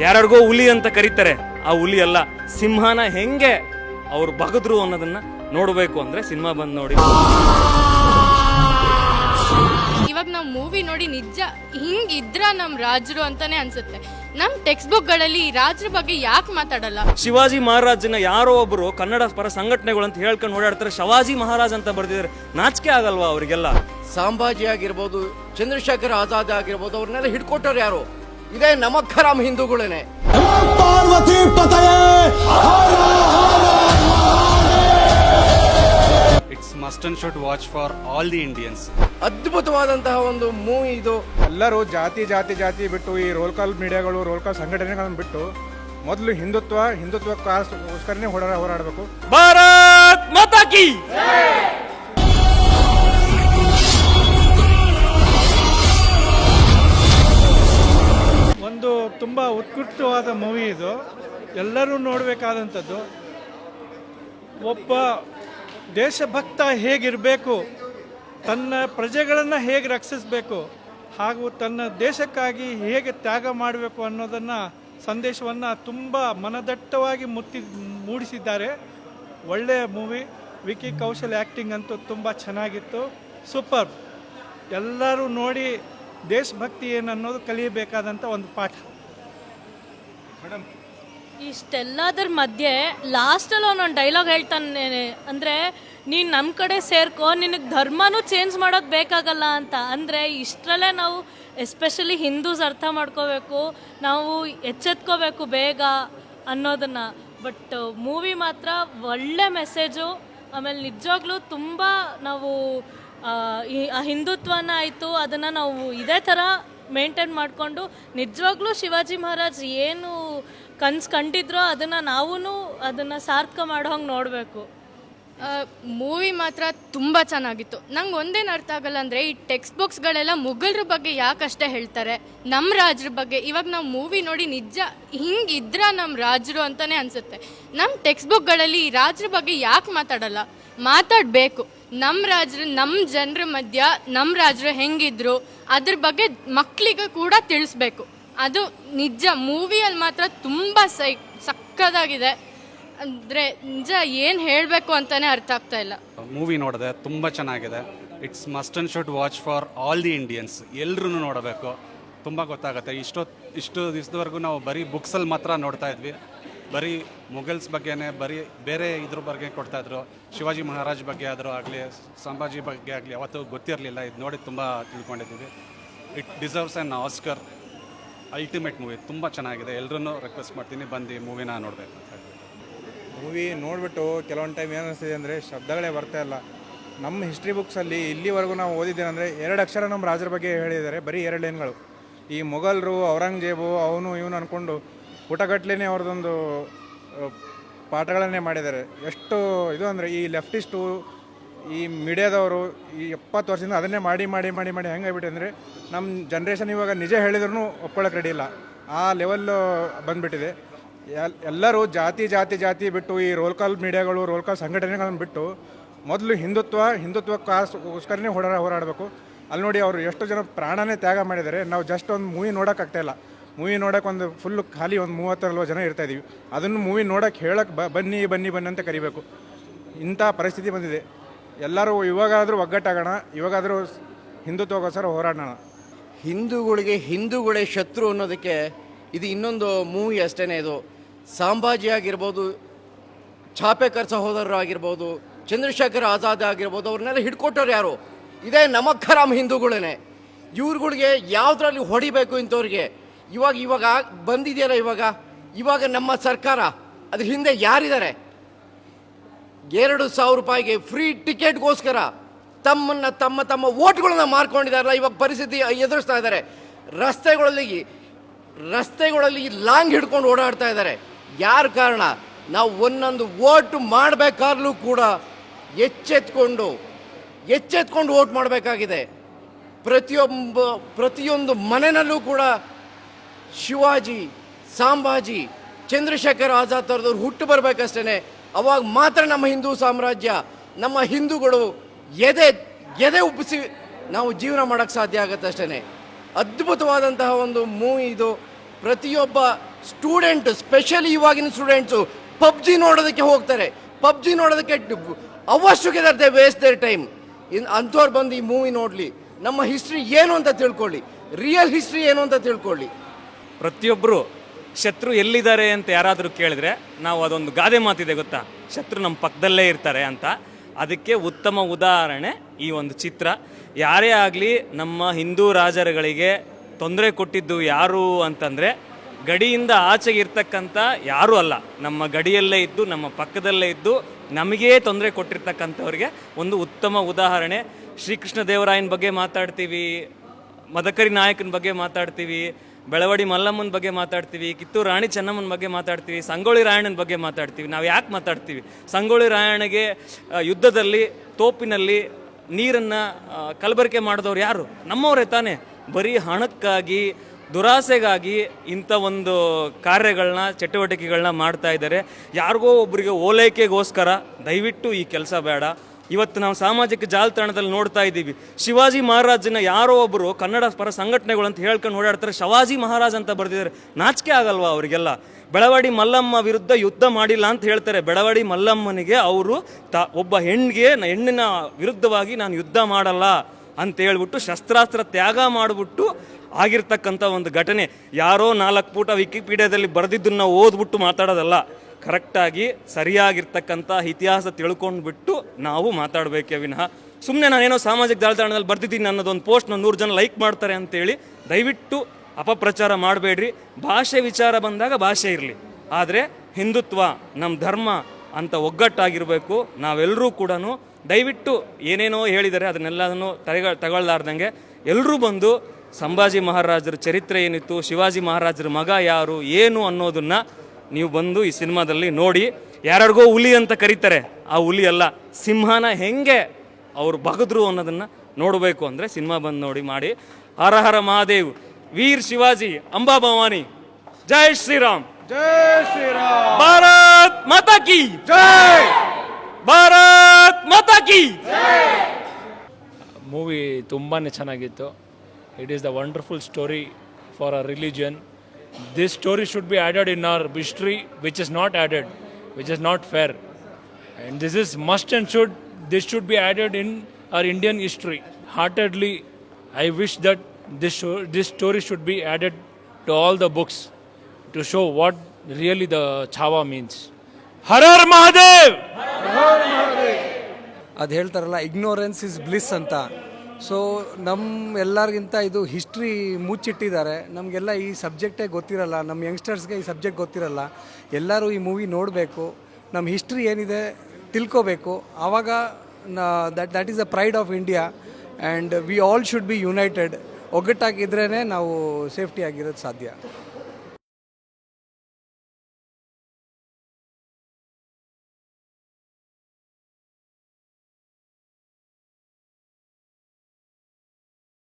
ಯಾರ್ಯಾರಿಗೋ ಹುಲಿ ಅಂತ ಕರೀತಾರೆ. ಆ ಹುಲಿ ಅಲ್ಲ ಸಿಂಹನ ಹೆಂಗೆ ಅವ್ರು ಬಗದ್ರು ಅನ್ನೋದನ್ನ ನೋಡಬೇಕು ಅಂದ್ರೆ ಸಿನಿಮಾ ಬಂದು ನೋಡಿ. ಇವಾಗ ನಾವು ಮೂವಿ ನೋಡಿ ನಿಜ ಹಿಂಗಿದ್ರ ನಮ್ಮ ರಾಜರು ಅಂತಾನೆ ಅನ್ಸುತ್ತೆ. ನಮ್ಮ ಟೆಕ್ಸ್ಟ್ ಬುಕ್ಗಳಲ್ಲಿ ರಾಜರ ಬಗ್ಗೆ ಯಾಕೆ ಮಾತಾಡಲ್ಲ? ಶಿವಾಜಿ ಮಹಾರಾಜನ ಯಾರೋ ಒಬ್ಬರು ಕನ್ನಡ ಪರ ಸಂಘಟನೆಗಳು ಅಂತ ಹೇಳ್ಕೊಂಡು ಓಡಾಡ್ತಾರೆ. ಶಿವಾಜಿ ಮಹಾರಾಜ್ ಅಂತ ಬರ್ತಿದ್ದಾರೆ ನಾಚಿಕೆ ಆಗಲ್ವಾ ಅವರಿಗೆಲ್ಲ? ಸಂಭಾಜಿ ಆಗಿರ್ಬೋದು ಚಂದ್ರಶೇಖರ್ ಆಜಾದ್ ಆಗಿರ್ಬೋದು ಅವ್ರನ್ನೆಲ್ಲ ಹಿಡ್ಕೊಟ್ಟವ್ರು ಯಾರು? ಇದೇ ನಮಕ್ಕರಾಮ್ ಹಿಂದೂಗಳೇನೆ Parvati ಪತಯೇ it's must and should watch for all the Indians ಅದ್ಭುತವಾದಂತಹ ಒಂದು ಮೂವಿ ಇದು. ಎಲ್ಲರೂ ಜಾತಿ ಜಾತಿ ಜಾತಿ ಬಿಟ್ಟು ಈ ರೋಲ್ ಕಾಲ್ ಮೀಡಿಯಾಗಳು ರೋಲ್ ಕಾಲ್ ಸಂಘಟನೆಗಳನ್ನು ಬಿಟ್ಟು ಮೊದಲು ಹಿಂದುತ್ವ ಹಿಂದುತ್ವಕ್ಕೋಸ್ಕರನೇ ಹೋರಾಡ ಹೋರಾಡಬೇಕು. ಭಾರತ್ ಮಾತಾ ಕಿ! ತುಂಬ ಉತ್ಕೃಷ್ಟವಾದ ಮೂವಿ ಇದು. ಎಲ್ಲರೂ ನೋಡಬೇಕಾದಂಥದ್ದು. ಒಬ್ಬ ದೇಶಭಕ್ತ ಹೇಗಿರಬೇಕು, ತನ್ನ ಪ್ರಜೆಗಳನ್ನು ಹೇಗೆ ರಕ್ಷಿಸಬೇಕು, ಹಾಗೂ ತನ್ನ ದೇಶಕ್ಕಾಗಿ ಹೇಗೆ ತ್ಯಾಗ ಮಾಡಬೇಕು ಅನ್ನೋದನ್ನು ಸಂದೇಶವನ್ನು ತುಂಬ ಮನದಟ್ಟವಾಗಿ ಮುತ್ತಿ, ಮೂಡಿಸಿದ್ದಾರೆ. ಒಳ್ಳೆಯ ಮೂವಿ. ವಿಕಿ ಕೌಶಲ್ ಆ್ಯಕ್ಟಿಂಗ್ ಅಂತೂ ತುಂಬ ಚೆನ್ನಾಗಿತ್ತು. ಸೂಪರ್. ಎಲ್ಲರೂ ನೋಡಿ ದೇಶಭಕ್ತಿ ಏನನ್ನೋದು ಕಲಿಯಬೇಕಾದಂಥ ಒಂದು ಪಾಠ. ಇಷ್ಟೆಲ್ಲದರ ಮಧ್ಯೆ ಲಾಸ್ಟಲ್ಲಿ ಅವನೊಂದು ಡೈಲಾಗ್ ಹೇಳ್ತಾನೆ, ಅಂದರೆ ನೀನು ನಮ್ಮ ಕಡೆ ಸೇರ್ಕೋ, ನಿನಗೆ ಧರ್ಮನೂ ಚೇಂಜ್ ಮಾಡೋದು ಬೇಕಾಗಲ್ಲ ಅಂತ. ಅಂದರೆ ಇಷ್ಟರಲ್ಲೇ ನಾವು ಎಸ್ಪೆಷಲಿ ಹಿಂದೂಸ್ ಅರ್ಥ ಮಾಡ್ಕೋಬೇಕು, ನಾವು ಎಚ್ಚೆತ್ಕೋಬೇಕು ಬೇಗ ಅನ್ನೋದನ್ನು. ಬಟ್ ಮೂವಿ ಮಾತ್ರ ಒಳ್ಳೆ ಮೆಸೇಜು ಆಮೇಲೆ ನಿಜವಾಗ್ಲೂ ತುಂಬ ನಾವು, ಆ ಹಿಂದುತ್ವನ ಆಯಿತು, ಅದನ್ನು ನಾವು ಇದೇ ಥರ ಮೇಂಟೈನ್ ಮಾಡಿಕೊಂಡು ನಿಜವಾಗ್ಲೂ ಶಿವಾಜಿ ಮಹಾರಾಜ್ ಏನು ಕನ್ಸು ಕಂಡಿದ್ರೋ ಅದನ್ನು ನಾವೂ ಅದನ್ನು ಸಾರ್ಥಕ ಮಾಡೋ ಹಂಗೆ ನೋಡಬೇಕು. ಮೂವಿ ಮಾತ್ರ ತುಂಬ ಚೆನ್ನಾಗಿತ್ತು. ನಂಗೆ ಒಂದೇನು ಅರ್ಥ ಆಗಲ್ಲ ಅಂದರೆ ಈ ಟೆಕ್ಸ್ಟ್ ಬುಕ್ಸ್ಗಳೆಲ್ಲ ಮುಗಲ್ರ ಬಗ್ಗೆ ಯಾಕಷ್ಟೇ ಹೇಳ್ತಾರೆ ನಮ್ಮ ರಾಜ್ರ ಬಗ್ಗೆ. ಇವಾಗ ನಾವು ಮೂವಿ ನೋಡಿ ನಿಜ ಹಿಂಗಿದ್ರ ನಮ್ಮ ರಾಜರು ಅಂತಾನೆ ಅನ್ಸುತ್ತೆ. ನಮ್ಮ ಟೆಕ್ಸ್ಟ್ ಬುಕ್ಗಳಲ್ಲಿ ಈ ರಾಜ್ರ ಬಗ್ಗೆ ಯಾಕೆ ಮಾತಾಡಲ್ಲ? ಮಾತಾಡಬೇಕು. ನಮ್ಮ ರಾಜರು ನಮ್ಮ ಜನರ ಮಧ್ಯ ನಮ್ಮ ರಾಜರು ಹೆಂಗಿದ್ರು, ಅದ್ರ ಬಗ್ಗೆ ಮಕ್ಕಳಿಗೆ ಕೂಡ ತಿಳಿಸ್ಬೇಕು. ಅದು ನಿಜ, ಮೂವಿಯಲ್ಲಿ ಮಾತ್ರ ತುಂಬ ಸೈ, ಸಕ್ಕದಾಗಿದೆ. ಅಂದರೆ ನಿಜ ಏನು ಹೇಳಬೇಕು ಅಂತಲೇ ಅರ್ಥ ಆಗ್ತಾ ಇಲ್ಲ. ಮೂವಿ ನೋಡಿದೆ ತುಂಬ ಚೆನ್ನಾಗಿದೆ. It's must and should watch for all the Indians ಎಲ್ಲರೂ ನೋಡಬೇಕು. ತುಂಬ ಗೊತ್ತಾಗುತ್ತೆ. ಇಷ್ಟೋ, ಇಷ್ಟು ದಿವಸದವರೆಗೂ ನಾವು ಬರೀ ಬುಕ್ಸಲ್ಲಿ ಮಾತ್ರ ನೋಡ್ತಾ ಇದ್ವಿ. ಬರೀ ಮೊಘಲ್ಸ್ ಬಗ್ಗೆನೇ, ಬರೀ ಬೇರೆ ಇದ್ರ ಬಗ್ಗೆ ಕೊಡ್ತಾಯಿದ್ರು ಶಿವಾಜಿ ಮಹಾರಾಜ್ ಬಗ್ಗೆ ಆದರೂ ಆಗಲಿ, ಸಂಭಾಜಿ ಬಗ್ಗೆ ಆಗಲಿ ಯಾವತ್ತೂ ಗೊತ್ತಿರಲಿಲ್ಲ. ಇದು ನೋಡಿ ತುಂಬ ತಿಳ್ಕೊಂಡಿದ್ದೀವಿ. It deserves an Oscar ultimate movie ತುಂಬ ಚೆನ್ನಾಗಿದೆ. ಎಲ್ಲರನ್ನೂ ರಿಕ್ವೆಸ್ಟ್ ಮಾಡ್ತೀನಿ, ಬಂದು ಮೂವಿನ ನೋಡಬೇಕು ಅಂತ ಮೂವಿ ನೋಡಿಬಿಟ್ಟು ಕೆಲವೊಂದು ಟೈಮ್ ಏನು ಅನಿಸ್ತಿದೆ ಅಂದರೆ ಶಬ್ದಗಳೇ ಬರ್ತಾ ಇಲ್ಲ. ನಮ್ಮ ಹಿಸ್ಟ್ರಿ ಬುಕ್ಸಲ್ಲಿ ಇಲ್ಲಿವರೆಗೂ ನಾವು ಓದಿದ್ದೇನೆಂದರೆ ಎರಡು ಅಕ್ಷರ ನಮ್ಮ ರಾಜರ ಬಗ್ಗೆ ಹೇಳಿದ್ದಾರೆ. ಬರೀ ಎರಡು ಲೈನ್ಗಳು ಈ ಮೊಘಲರು, ಔರಂಗಜೇಬು, ಅವನು ಇವನು ಅಂದ್ಕೊಂಡು ಪುಟಗಟ್ಲೆನೇ ಅವ್ರದ್ದೊಂದು ಪಾಠಗಳನ್ನೇ ಮಾಡಿದ್ದಾರೆ. ಎಷ್ಟು ಇದು ಅಂದರೆ ಈ ಲೆಫ್ಟಿಸ್ಟು ಈ ಮೀಡಿಯಾದವರು ಈ ಎಪ್ಪತ್ತು ವರ್ಷದಿಂದ ಅದನ್ನೇ ಮಾಡಿ ಮಾಡಿ ಮಾಡಿ ಮಾಡಿ ಹೆಂಗಾಗ್ಬಿಟ್ಟು ಅಂದರೆ ನಮ್ಮ ಜನ್ರೇಷನ್ ಇವಾಗ ನಿಜ ಹೇಳಿದ್ರು ಒಪ್ಕೊಳ್ಳೋಕೆ ರೆಡಿ ಇಲ್ಲ. ಆ ಲೆವೆಲ್ಲು ಬಂದುಬಿಟ್ಟಿದೆ. ಎಲ್, ಎಲ್ಲರೂ ಜಾತಿ ಜಾತಿ ಜಾತಿ ಬಿಟ್ಟು ಈ ರೋಲ್ ಕಾಲ್ ಮೀಡಿಯಾಗಳು ರೋಲ್ ಕಾಲ್ ಸಂಘಟನೆಗಳನ್ನು ಬಿಟ್ಟು ಮೊದಲು ಹಿಂದುತ್ವ, ಹಿಂದುತ್ವಕ್ಕೋಸ್ಕರನೇ ಹೋರಾಡ, ಹೋರಾಡಬೇಕು. ಅಲ್ಲಿ ನೋಡಿ ಅವರು ಎಷ್ಟು ಜನ ಪ್ರಾಣನೇ ತ್ಯಾಗ ಮಾಡಿದ್ದಾರೆ. ನಾವು ಜಸ್ಟ್ ಒಂದು ಮೂವಿ ನೋಡೋಕ್ಕಾಗ್ತಾಯಿಲ್ಲ ಮೂವಿ ನೋಡೋಕೆ ಒಂದು ಫುಲ್ ಖಾಲಿ ಒಂದು ಮೂವತ್ತು ನಲ್ವತ್ತು ಜನ ಇರ್ತಾ ಇದ್ದೀವಿ ಅದನ್ನು ಮೂವಿ ನೋಡೋಕೆ ಹೇಳಕ್ಕೆ ಬ, ಬನ್ನಿ ಬನ್ನಿ ಬನ್ನಿ ಅಂತ ಕರಿಬೇಕು. ಇಂಥ ಪರಿಸ್ಥಿತಿ ಬಂದಿದೆ. ಎಲ್ಲರೂ ಇವಾಗಾದರೂ ಒಗ್ಗಟ್ಟಾಗೋಣ, ಇವಾಗಾದರೂ ಹಿಂದುತ್ವಕ್ಕೋಸ್ಕರ ಹೋರಾಡೋಣ. ಹಿಂದೂಗಳಿಗೆ ಹಿಂದೂಗಳೇ ಶತ್ರು ಅನ್ನೋದಕ್ಕೆ ಇದು ಇನ್ನೊಂದು ಮೂವಿ ಅಷ್ಟೇ ಇದು. ಸಾಂಬಾಜಿ ಆಗಿರ್ಬೋದು ಛಾಪೇಕರ್ ಸಹೋದರರು ಆಗಿರ್ಬೋದು, ಚಂದ್ರಶೇಖರ್ ಆಜಾದ್ ಆಗಿರ್ಬೋದು, ಅವ್ರನ್ನೆಲ್ಲ ಹಿಡ್ಕೊಟ್ಟವ್ರು ಯಾರು? ಇದೇ ನಮಕ್ಕರಾಮ್ ಹಿಂದೂಗಳೇ ಇವ್ರುಗಳಿಗೆ ಯಾವುದ್ರಲ್ಲಿ ಹೊಡಿಬೇಕು ಇಂಥವ್ರಿಗೆ? ಇವಾಗ ಇವಾಗ ಬಂದಿದೆಯಲ್ಲ ಇವಾಗ? ಇವಾಗ ನಮ್ಮ ಸರ್ಕಾರ, ಅದ್ರ ಹಿಂದೆ ಯಾರಿದ್ದಾರೆ? ಎರಡು ಸಾವಿರ ರೂಪಾಯಿಗೆ ಫ್ರೀ ಟಿಕೆಟ್ಗೋಸ್ಕರ ತಮ್ಮನ್ನ ತಮ್ಮ ತಮ್ಮ ಓಟ್ಗಳನ್ನ ಮಾರ್ಕೊಂಡಿದ್ದಾರಲ್ಲ ಇವಾಗ ಪರಿಸ್ಥಿತಿ ಎದುರಿಸ್ತಾ ಇದ್ದಾರೆ. ರಸ್ತೆಗಳಲ್ಲಿ ರಸ್ತೆಗಳಲ್ಲಿ ಲಾಂಗ್ ಹಿಡ್ಕೊಂಡು ಓಡಾಡ್ತಾ ಇದ್ದಾರೆ. ಯಾರ ಕಾರಣ? ನಾವು ಒಂದೊಂದು ಓಟ್ ಮಾಡಬೇಕಾದ್ರೂ ಕೂಡ ಎಚ್ಚೆತ್ಕೊಂಡು ಎಚ್ಚೆತ್ಕೊಂಡು ಓಟ್ ಮಾಡಬೇಕಾಗಿದೆ. ಪ್ರತಿಯೊಬ್ಬ ಪ್ರತಿಯೊಂದು ಮನೆಯಲ್ಲೂ ಕೂಡ ಶಿವಾಜಿ, ಸಾಂಬಾಜಿ, ಚಂದ್ರಶೇಖರ್ ಆಜಾದ್ ಅವ್ರದವ್ರು ಹುಟ್ಟು ಬರಬೇಕಷ್ಟೇ ಅವಾಗ ಮಾತ್ರ ನಮ್ಮ ಹಿಂದೂ ಸಾಮ್ರಾಜ್ಯ, ನಮ್ಮ ಹಿಂದೂಗಳು ಎದೆ ಎದೆ ಉಬ್ಬಿಸಿ ನಾವು ಜೀವನ ಮಾಡೋಕ್ಕೆ ಸಾಧ್ಯ ಆಗುತ್ತೆ ಅಷ್ಟೇ ಅದ್ಭುತವಾದಂತಹ ಒಂದು ಮೂವಿ ಇದು. ಪ್ರತಿಯೊಬ್ಬ ಸ್ಟೂಡೆಂಟ್, ಸ್ಪೆಷಲಿ ಇವಾಗಿನ ಸ್ಟೂಡೆಂಟ್ಸು ಪಬ್ಜಿ ನೋಡೋದಕ್ಕೆ ಹೋಗ್ತಾರೆ. ಪಬ್ಜಿ ನೋಡೋದಕ್ಕೆ ಅವಶ್ಯಕತೆ they waste their time. In ಅಂಥವ್ರು ಬಂದು ಈ ಮೂವಿ ನೋಡಲಿ. ನಮ್ಮ ಹಿಸ್ಟ್ರಿ ಏನು ಅಂತ ತಿಳ್ಕೊಳ್ಳಿ. ರಿಯಲ್ ಹಿಸ್ಟ್ರಿ ಏನು ಅಂತ ತಿಳ್ಕೊಳ್ಳಿ. ಪ್ರತಿಯೊಬ್ಬರು ಶತ್ರು ಎಲ್ಲಿದ್ದಾರೆ ಅಂತ ಯಾರಾದರೂ ಕೇಳಿದ್ರೆ ನಾವು ಅದೊಂದು ಗಾದೆ ಮಾತಿದೆ ಗೊತ್ತಾ? ಶತ್ರು ನಮ್ಮ ಪಕ್ಕದಲ್ಲೇ ಇರ್ತಾರೆ ಅಂತ. ಅದಕ್ಕೆ ಉತ್ತಮ ಉದಾಹರಣೆ ಈ ಒಂದು ಚಿತ್ರ. ಯಾರೇ ಆಗಲಿ ನಮ್ಮ ಹಿಂದೂ ರಾಜರುಗಳಿಗೆ ತೊಂದರೆ ಕೊಟ್ಟಿದ್ದು ಯಾರು ಅಂತಂದರೆ ಗಡಿಯಿಂದ ಆಚೆಗೆ ಇರ್ತಕ್ಕಂಥ ಯಾರೂ ಅಲ್ಲ. ನಮ್ಮ ಗಡಿಯಲ್ಲೇ ಇದ್ದು, ನಮ್ಮ ಪಕ್ಕದಲ್ಲೇ ಇದ್ದು ನಮಗೇ ತೊಂದರೆ ಕೊಟ್ಟಿರ್ತಕ್ಕಂಥವ್ರಿಗೆ ಒಂದು ಉತ್ತಮ ಉದಾಹರಣೆ. ಶ್ರೀಕೃಷ್ಣ ದೇವರಾಯನ ಬಗ್ಗೆ ಮಾತಾಡ್ತೀವಿ, ಮದಕರಿ ನಾಯಕನ ಬಗ್ಗೆ ಮಾತಾಡ್ತೀವಿ ಬೆಳವಡಿ ಮಲ್ಲಮ್ಮನ ಬಗ್ಗೆ ಮಾತಾಡ್ತೀವಿ, ಕಿತ್ತೂರು ರಾಣಿ ಚೆನ್ನಮ್ಮನ ಬಗ್ಗೆ ಮಾತಾಡ್ತೀವಿ, ಸಂಗೊಳ್ಳಿ ರಾಯಣ್ಣನ ಬಗ್ಗೆ ಮಾತಾಡ್ತೀವಿ. ನಾವು ಯಾಕೆ ಮಾತಾಡ್ತೀವಿ? ಸಂಗೊಳ್ಳಿ ರಾಯಣ್ಣಗೆ ಯುದ್ಧದಲ್ಲಿ, ತೋಪಿನಲ್ಲಿ ನೀರನ್ನು ಕಲಬೆರಕೆ ಮಾಡಿದವ್ರು ಯಾರು? ನಮ್ಮವರೇ ತಾನೇ. ಬರೀ ಹಣಕ್ಕಾಗಿ, ದುರಾಸೆಗಾಗಿ ಇಂಥ ಒಂದು ಕಾರ್ಯಗಳನ್ನ ಚಟುವಟಿಕೆಗಳನ್ನ ಮಾಡ್ತಾ ಇದ್ದಾರೆ. ಯಾರಿಗೋ ಒಬ್ಬರಿಗೆ ಓಲೈಕೆಗೋಸ್ಕರ ದಯವಿಟ್ಟು ಈ ಕೆಲಸ ಬೇಡ. ಇವತ್ತು ನಾವು ಸಾಮಾಜಿಕ ಜಾಲತಾಣದಲ್ಲಿ ನೋಡ್ತಾ ಇದ್ದೀವಿ. ಶಿವಾಜಿ ಮಹಾರಾಜನ ಯಾರೋ ಒಬ್ಬರು ಕನ್ನಡ ಪರ ಸಂಘಟನೆಗಳು ಅಂತ ಹೇಳ್ಕೊಂಡು ಓಡಾಡ್ತಾರೆ. ಶಿವಾಜಿ ಮಹಾರಾಜ್ ಅಂತ ಬರೆದಿದ್ದಾರೆ. ನಾಚಿಕೆ ಆಗಲ್ವಾ ಅವರಿಗೆಲ್ಲ? ಬೆಳವಾಡಿ ಮಲ್ಲಮ್ಮ ವಿರುದ್ಧ ಯುದ್ಧ ಮಾಡಿಲ್ಲ ಅಂತ ಹೇಳ್ತಾರೆ. ಬೆಳವಾಡಿ ಮಲ್ಲಮ್ಮನಿಗೆ ಅವರು ತ, ಒಬ್ಬ ಹೆಣ್ಣಿಗೆ ಹೆಣ್ಣಿನ ವಿರುದ್ಧವಾಗಿ ನಾನು ಯುದ್ಧ ಮಾಡಲ್ಲ ಅಂತ ಹೇಳ್ಬಿಟ್ಟು ಶಸ್ತ್ರಾಸ್ತ್ರ ತ್ಯಾಗ ಮಾಡಿಬಿಟ್ಟು ಆಗಿರ್ತಕ್ಕಂಥ ಒಂದು ಘಟನೆ. ಯಾರೋ ನಾಲ್ಕು ಪುಟ ವಿಕಿಪೀಡಿಯಾದಲ್ಲಿ ಬರೆದಿದ್ದನ್ನು ಓದ್ಬಿಟ್ಟು ಮಾತಾಡೋದಲ್ಲ. ಕರೆಕ್ಟಾಗಿ ಸರಿಯಾಗಿರ್ತಕ್ಕಂಥ ಇತಿಹಾಸ ತಿಳ್ಕೊಂಡ್ಬಿಟ್ಟು ನಾವು ಮಾತಾಡಬೇಕೇ ವಿನಃ. ಸುಮ್ಮನೆ ನಾನೇನೋ ಸಾಮಾಜಿಕ ಜಾಲತಾಣದಲ್ಲಿ ಬರ್ದಿದ್ದೀನಿ ಅನ್ನೋದೊಂದು ಪೋಸ್ಟ್ನ ನೂರು ಜನ ಲೈಕ್ ಮಾಡ್ತಾರೆ ಅಂತೇಳಿ ದಯವಿಟ್ಟು ಅಪಪ್ರಚಾರ ಮಾಡಬೇಡ್ರಿ. ಭಾಷೆ ವಿಚಾರ ಬಂದಾಗ ಭಾಷೆ ಇರಲಿ. ಆದರೆ ಹಿಂದುತ್ವ ನಮ್ಮ ಧರ್ಮ ಅಂತ ಒಗ್ಗಟ್ಟಾಗಿರಬೇಕು. ನಾವೆಲ್ಲರೂ ಕೂಡ ದಯವಿಟ್ಟು ಏನೇನೋ ಹೇಳಿದ್ದಾರೆ ಅದನ್ನೆಲ್ಲದನ್ನು ತಗ ತಗೊಳ್ಲಾರ್ದಂಗೆ ಎಲ್ಲರೂ ಬಂದು ಸಂಭಾಜಿ ಮಹಾರಾಜರ ಚರಿತ್ರೆ ಏನಿತ್ತು, ಶಿವಾಜಿ ಮಹಾರಾಜರ ಮಗ ಯಾರು, ಏನು ಅನ್ನೋದನ್ನ ನೀವು ಬಂದು ಈ ಸಿನಿಮಾದಲ್ಲಿ ನೋಡಿ ಯಾರ್ಯಾರಿಗೋ ಹುಲಿ ಅಂತ ಕರೀತಾರೆ, ಆ ಹುಲಿ ಅಲ್ಲ. ಸಿಂಹನ ಹೆಂಗೆ ಅವರು ಬಗದ್ರು ಅನ್ನೋದನ್ನು ನೋಡಬೇಕು ಅಂದರೆ ಸಿನಿಮಾ ಬಂದು ನೋಡಿ ಮಾಡಿ. ಹರ ಹರ ಮಹಾದೇವ್, ವೀರ್ ಶಿವಾಜಿ, ಅಂಬಾ ಭವಾನಿ, ಜೈ ಶ್ರೀರಾಮ್. ಜೈ ಶ್ರೀರಾಮ್ ಭಾರತ್ ಮಾತಾ ಕಿ. ಜೈ ಭಾರತ್ ಮಾತಾ ಕಿ. ಮೂವಿ ತುಂಬಾ ಚೆನ್ನಾಗಿತ್ತು. It is the wonderful story for a religion this story should be added in our history which is not added which is not fair and this is must and should this should be added in our Indian history heartedly I wish that this this story should be added to all the books to show what really the Chhava means Har Har Mahadev ಅದು ಹೇಳ್ತಾರಲ್ಲ ignorance is bliss ಅಂತ. So ನಮ್ಮ ಎಲ್ಲರಿಗಿಂತ ಇದು history ಮುಚ್ಚಿಟ್ಟಿದ್ದಾರೆ. ನಮಗೆಲ್ಲ ಈ ಸಬ್ಜೆಕ್ಟೇ ಗೊತ್ತಿರಲ್ಲ. ನಮ್ಮ ಯಂಗ್ಸ್ಟರ್ಸ್ಗೆ ಈ ಸಬ್ಜೆಕ್ಟ್ ಗೊತ್ತಿರಲ್ಲ. ಎಲ್ಲರೂ ಈ ಮೂವಿ ನೋಡಬೇಕು. ನಮ್ಮ ಹಿಸ್ಟ್ರಿ ಏನಿದೆ ತಿಳ್ಕೋಬೇಕು. ಆವಾಗ that that is a pride of India and we all should be united ಒಗ್ಗಟ್ಟಾಗಿದ್ರೇ ನಾವು ಸೇಫ್ಟಿ ಆಗಿರೋದು ಸಾಧ್ಯ.